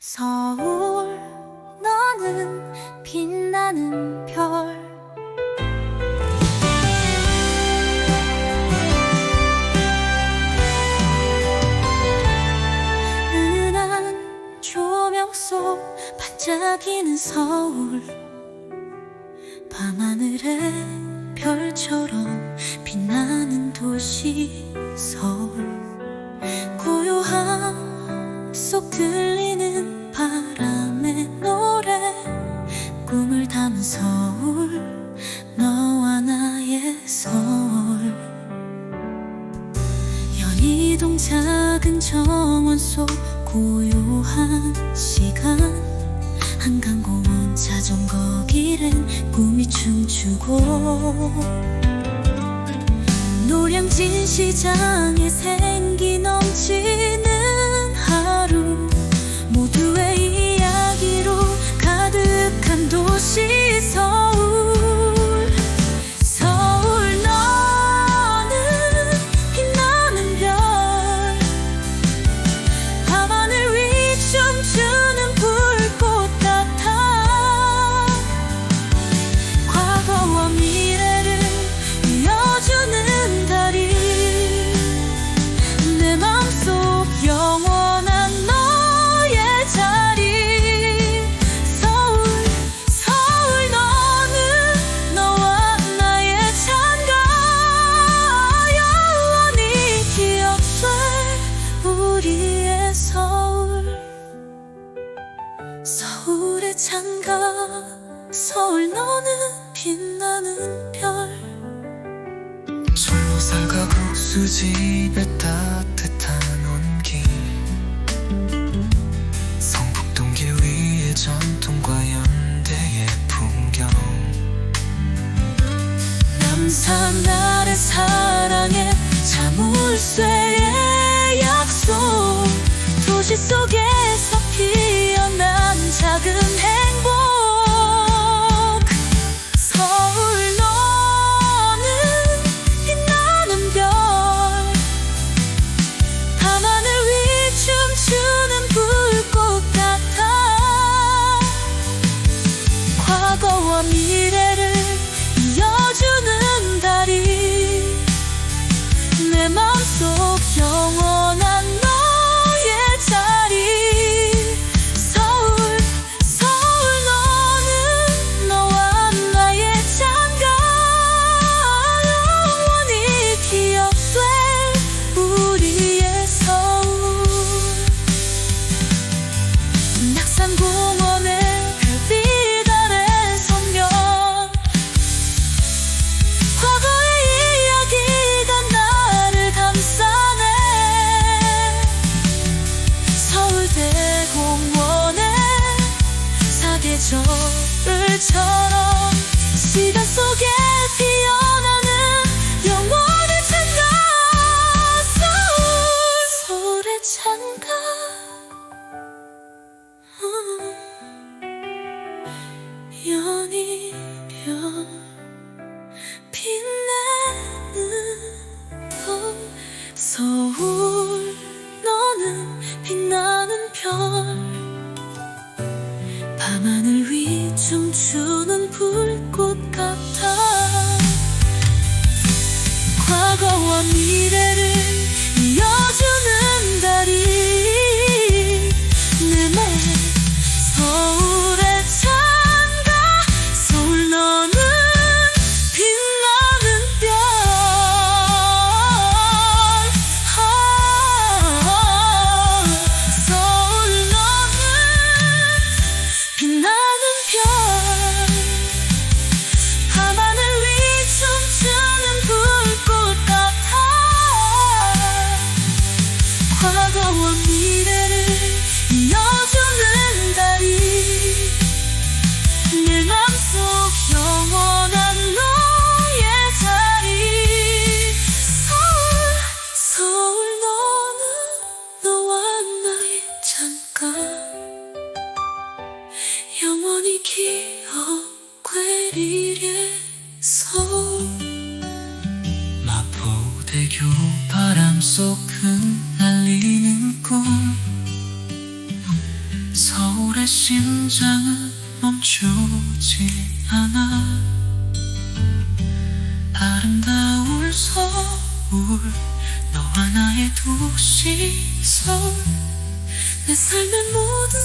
서울 너는 빛나는 별. 은은한 조명 속 반짝이는 서울. 밤하늘의 별처럼 빛나는 도시 서울. 고요함 속들 꿈을 담은 서울 너와 나의 서울. 연희동 작은 정원 속 고요한 시간 한강공원 자전거 길엔 꿈이 춤추고 노량진 시장에 생 빛나는 별. 솔로살과 국수집에 따뜻한 온기 성북동길 위의 전통과 연대의 풍경. 남산 아래 사랑의 자물쇠 낙산공원의 별빛 아래 서면 과거의 이야기가 나를 감싸네. 서울대공원의 사계절을 처럼 연이별 빛내는 별 서울 너는 빛나는 별. 밤하늘 위 춤추는 불꽃 같아. 과거와 미래를 이어 대교 바람 속 흩날리는 꿈. 서울의 심장은 멈추지 않아. 아름다울 서울 너와 나의 도시 서울 내 삶의 모든